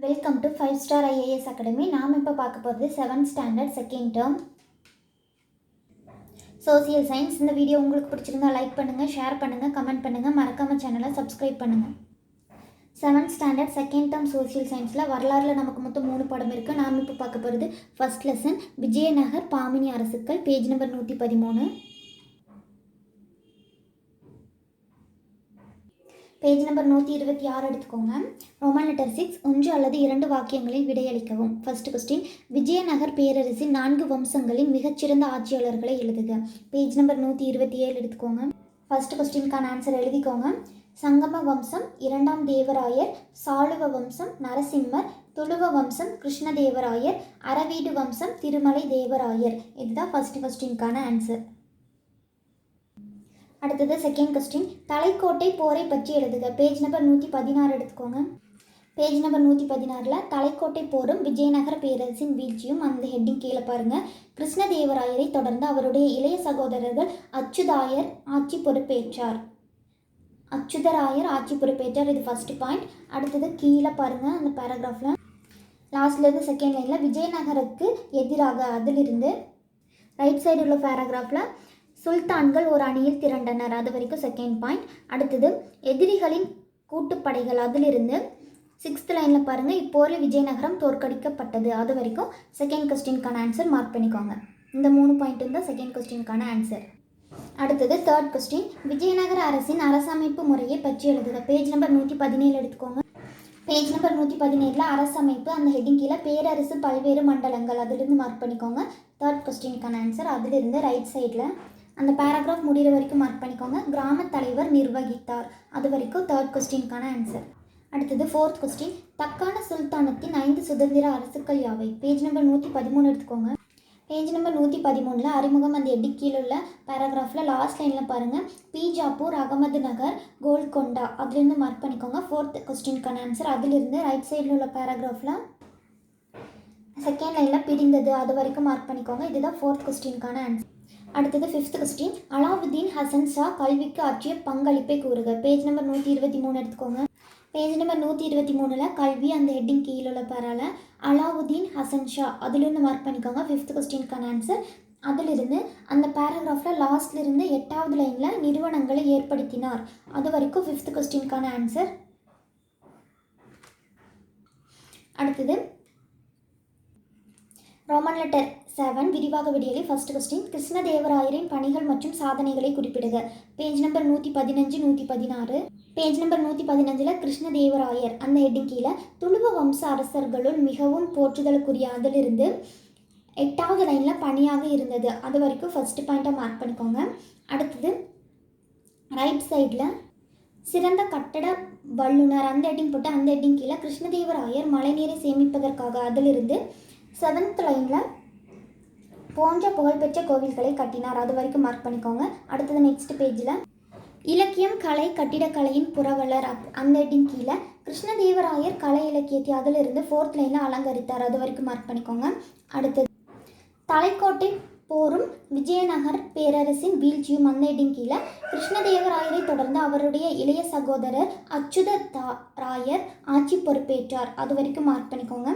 Welcome to Five Star IAS Academy நாம் இப்போ பார்க்க போகிறது seventh standard second term social science இந்த வீடியோ உங்களுக்கு பிடிச்சிருந்தா லைக் பண்ணுங்கள் ஷேர் பண்ணுங்கள் கமெண்ட் பண்ணுங்கள் மறக்காமல் சேனலை சப்ஸ்கிரைப் பண்ணுங்கள் seventh standard second term social சயின்ஸில் வரலாறுல நமக்கு மொத்தம் மூணு படம் இருக்குது நாம் இப்போ பார்க்க போகிறது ஃபர்ஸ்ட் லெசன் விஜயநகர் பாமினி அரசுக்கள் பேஜ் நம்பர் நூற்றி பதிமூணு. பேஜ் நம்பர் நூற்றி இருபத்தி ஆறு எடுத்துக்கோங்க. ரோமன் லெட்டர் சிக்ஸ் ஒன்று அல்லது இரண்டு வாக்கியங்களில் விடையளிக்கவும். ஃபர்ஸ்ட் கொஸ்டின் விஜயநகர் பேரரசின் நான்கு வம்சங்களின் மிகச்சிறந்த ஆட்சியாளர்களை எழுதுக. பேஜ் நம்பர் நூற்றி இருபத்தி ஏழு எடுத்துக்கோங்க. ஃபர்ஸ்ட் கொஸ்டினுக்கான ஆன்சர் எழுதிக்கோங்க. சங்கம வம்சம் இரண்டாம் தேவராயர் சாளுவ வம்சம் நரசிம்மர் துளுவ வம்சம் கிருஷ்ணதேவராயர் அறவீடு வம்சம் திருமலை தேவராயர். இதுதான் ஃபர்ஸ்ட் கொஸ்டினுக்கான ஆன்சர் அடுத்தது செகண்ட் கொஸ்டின் தலைக்கோட்டை போரை பற்றி எழுதுக. பேஜ் நம்பர் நூற்றி பதினாறு எடுத்துக்கோங்க. பேஜ் நம்பர் நூற்றி பதினாறில் தலைக்கோட்டை போரும் விஜயநகர பேரரசின் வீழ்ச்சியும் அந்த ஹெட்டிங் கீழே பாருங்கள் கிருஷ்ணதேவராயரை தொடர்ந்து அவருடைய இளைய சகோதரர்கள் அச்சுதாயர் ஆட்சி பொறுப்பேற்றார். அச்சுதராயர் ஆட்சி பொறுப்பேற்றார். இது ஃபர்ஸ்ட் பாயிண்ட் அடுத்தது கீழே பாருங்கள் அந்த பேராகிராஃபில் லாஸ்ட்லேருந்து செகண்ட் லைனில் விஜயநகருக்கு எதிராக அதிலிருந்து ரைட் சைடு உள்ள பேராகிராஃபில் சுல்தான்கள் ஒரு அணியில் திரண்டனர். அது வரைக்கும் செகண்ட் பாயிண்ட் அடுத்தது எதிரிகளின் கூட்டுப்படைகள். அதிலிருந்து சிக்ஸ்த் லைனில் பாருங்கள் இப்போரில் விஜயநகரம் தோற்கடிக்கப்பட்டது. அது வரைக்கும் செகண்ட் கொஸ்டினுக்கான ஆன்சர் மார்க் பண்ணிக்கோங்க. இந்த மூணு பாயிண்ட்டும் தான் செகண்ட் கொஸ்டினுக்கான ஆன்சர் அடுத்தது தேர்ட் கொஸ்டின் விஜயநகர அரசின் அரசமைப்பு முறையை பற்றி எழுதுக. பேஜ் நம்பர் நூற்றி பதினேழு எடுத்துக்கோங்க. பேஜ் நம்பர் நூற்றி பதினேழில் அரசமைப்பு அந்த ஹெட்டிங் கீழே பேரரசு பல்வேறு மண்டலங்கள். அதிலிருந்து மார்க் பண்ணிக்கோங்க. தேர்ட் கொஸ்டினுக்கான ஆன்சர் அதிலிருந்து ரைட் சைடில் அந்த பேராகிராஃப் முடிகிற வரைக்கும் மார்க் பண்ணிக்கோங்க. கிராம தலைவர் நிர்வகித்தார். அது வரைக்கும் தேர்ட் கொஸ்டின்கான ஆன்சர் அடுத்தது ஃபோர்த் கொஸ்டின் தக்கான சுல்தானத்தின் ஐந்து சுதந்திர அரசுகள் யாவை? பேஜ் நம்பர் நூற்றி பதிமூணு எடுத்துக்கோங்க. பேஜ் நம்பர் நூற்றி பதிமூணில் அறிமுகம் அந்த எடி கீழே உள்ள பேராகிராஃபில் லாஸ்ட் லைனில் பாருங்கள் பீஜாப்பூர் அகமது நகர் கோல்கொண்டா. அதுலேருந்து மார்க் பண்ணிக்கோங்க. ஃபோர்த் கொஸ்டின்கான ஆன்சர் அதிலிருந்து ரைட் சைடில் உள்ள பேராகிராஃபில் செகண்ட் லைனில் பிரிந்தது. அது வரைக்கும் மார்க் பண்ணிக்கோங்க. இதுதான் ஃபோர்த் கொஸ்டின்கான ஆன்சர் அடுத்தது ஃபிஃப்த் கொஸ்டின் அலாவுதீன் ஹசன் ஷா கல்விக்கு ஆற்றிய பங்களிப்பை கூறுக. பேஜ் நம்பர் நூற்றி இருபத்தி மூணு எடுத்துக்கோங்க. பேஜ் நம்பர் நூற்றி இருபத்தி மூணில் கல்வி அந்த ஹெட்டிங் கீழே உள்ள பேரால அலாவுதீன் ஹசன் ஷா அதிலிருந்து மார்க் பண்ணிக்கோங்க. ஃபிஃப்த் கொஸ்டினுக்கான ஆன்சர் அதிலிருந்து அந்த பேராகிராஃபில் லாஸ்ட்லேருந்து எட்டாவது லைனில் நிறுவனங்களை ஏற்படுத்தினார். அது வரைக்கும் ஃபிஃப்த் கொஸ்டினுக்கான ஆன்சர் அடுத்தது ரோமன் லெட்டர் செவன் விரிவாக விடியலை ஃபர்ஸ்ட் கொஸ்டின் கிருஷ்ணதேவராயரின் பணிகள் மற்றும் சாதனைகளை குறிப்பிடுக. பேஜ் நம்பர் நூற்றி பதினஞ்சு நூற்றி பதினாறு. பேஜ் நம்பர் நூற்றி பதினஞ்சில் கிருஷ்ணதேவராயர் அந்த ஹெட்டிங் கீழே துளுவ வம்ச அரசர்களுள் மிகவும் போற்றுதலுக்குரிய அதிலிருந்து எட்டாவது லைனில் பணியாக இருந்தது. அது வரைக்கும் ஃபஸ்ட்டு பாயிண்ட்டை மார்க் பண்ணிக்கோங்க. அடுத்தது ரைட் சைடில் சிறந்த கட்டட வல்லுனர் அந்த ஹெட்டிங் போட்டு அந்த ஹெட்டிங் கீழே கிருஷ்ணதேவராயர் மழைநீரை சேமிப்பதற்காக அதிலிருந்து செவன்த் லைனில் போன்ற புகழ்பெற்ற கோவில்களை கட்டினார். அது வரைக்கும் மார்க் பண்ணிக்கோங்க. அடுத்தது நெக்ஸ்ட் பேஜில் இலக்கியம் கலை கட்டிடக்கலையின் புரவலர் அப் அந்த ஹெட்டிங் கீழே கிருஷ்ணதேவராயர் கலை இலக்கியத்தை அதிலிருந்து ஃபோர்த் லைனில் அலங்கரித்தார். அது வரைக்கும் மார்க் பண்ணிக்கோங்க. அடுத்தது தலைக்கோட்டை போரும் விஜயநகர் பேரரசின் வீழ்ச்சியும் அந்த கீழே கிருஷ்ணதேவராயரை தொடர்ந்து அவருடைய இளைய சகோதரர் அச்சுத ராயர் ஆட்சி பொறுப்பேற்றார். அது வரைக்கும் மார்க் பண்ணிக்கோங்க.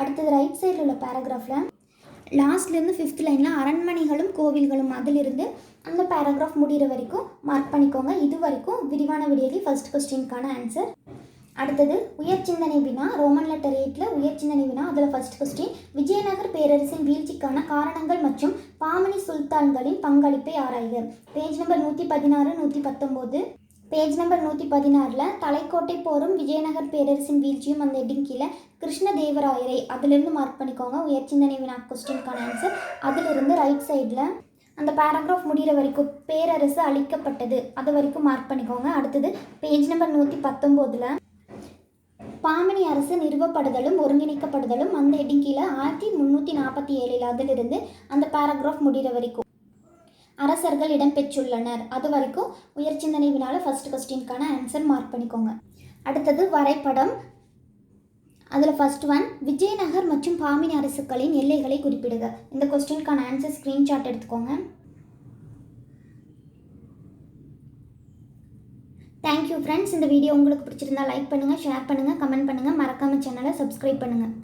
அடுத்தது ரைட் சைடில் உள்ள பேராகிராஃபில் லாஸ்ட்லேருந்து ஃபிஃப்த் லைனில் அரண்மனைகளும் கோவில்களும் அதிலிருந்து அந்த பேராகிராஃப் முடிகிற வரைக்கும் மார்க் பண்ணிக்கோங்க. இது வரைக்கும் விரிவான விடியலி ஃபஸ்ட் கொஸ்டினுக்கான ஆன்சர் அடுத்தது உயர் சிந்தனை வினா ரோமன் லெட்டர் எயிட்டில் உயர் சிந்தனை வினா அதில் ஃபர்ஸ்ட் கொஸ்டின் விஜயநகர் பேரரசின் வீழ்ச்சிக்கான காரணங்கள் மற்றும் பாமணி சுல்தான்களின் பங்களிப்பை ஆராய்க. பேஜ் நம்பர் நூற்றி பதினாறு நூற்றி பத்தொம்போது. பேஜ் நம்பர் நூற்றி பதினாறில் தலைக்கோட்டை போரும் விஜயநகர் பேரரசின் வீழ்ச்சியும் அந்த ஹெட்டிங் கீழே கிருஷ்ணதேவராயரை அதிலிருந்து மார்க் பண்ணிக்கோங்க. உயர் சிந்தனை வினா கொஸ்டினுக்கான ஆன்சர் அதிலிருந்து ரைட் சைடில் அந்த பேராகிராஃப் முடிகிற வரைக்கும் பேரரசு அழிக்கப்பட்டது. அது வரைக்கும் மார்க் பண்ணிக்கோங்க. அடுத்தது பேஜ் நம்பர் நூற்றி பத்தொம்போதில் பாமணி அரசு நிறுவப்படுதலும் ஒருங்கிணைக்கப்படுதலும் அந்த ஹெட்டிங் கீழே ஆயிரத்தி முந்நூற்றி நாற்பத்தி ஏழில் அதிலிருந்து அந்த பேராகிராஃப் முடிகிற வரைக்கும். அரசர்கள் இடம்பெற்றுள்ளனர் அது வரைக்கும் உயர் சிந்தனை வினால ஃபர்ஸ்ட் கொஸ்டின்கான ஆன்சர் மார்க் பண்ணிக்கோங்க. அடுத்தது வரைபடம். அதில் ஃபர்ஸ்ட் ஒன் விஜயநகர் மற்றும் பாமினி அரசுகளின் எல்லைகளை குறிப்பிடுக. இந்த கொஸ்டினுக்கான ஆன்சர் ஸ்க்ரீன்ஷாட் எடுத்துக்கோங்க. தேங்க்யூ ஃப்ரெண்ட்ஸ் இந்த வீடியோ உங்களுக்கு பிடிச்சிருந்தா லைக் பண்ணுங்கள் ஷேர் பண்ணுங்கள் கமெண்ட் பண்ணுங்கள் மறக்காமல் சேனலை சப்ஸ்கிரைப் பண்ணுங்கள்